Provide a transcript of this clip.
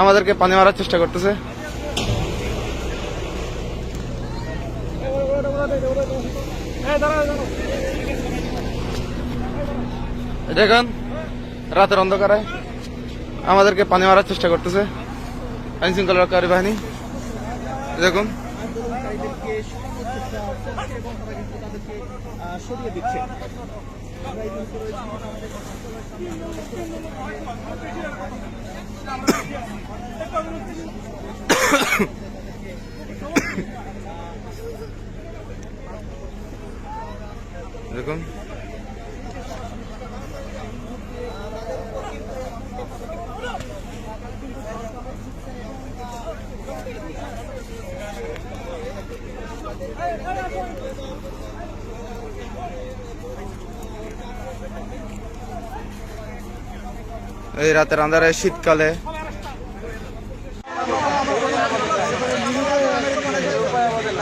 আমাদেরকে পানি মারার চেষ্টা করতেছে। দেখুন, রাতের অন্ধকারে আমাদেরকে পানি মারার চেষ্টা করতেছে। আইন শৃঙ্খলা রক্ষাকারী বাহিনী। দেখুন। সরিয়ে আমরা এই মুহূর্তে রয়েছি আমাদের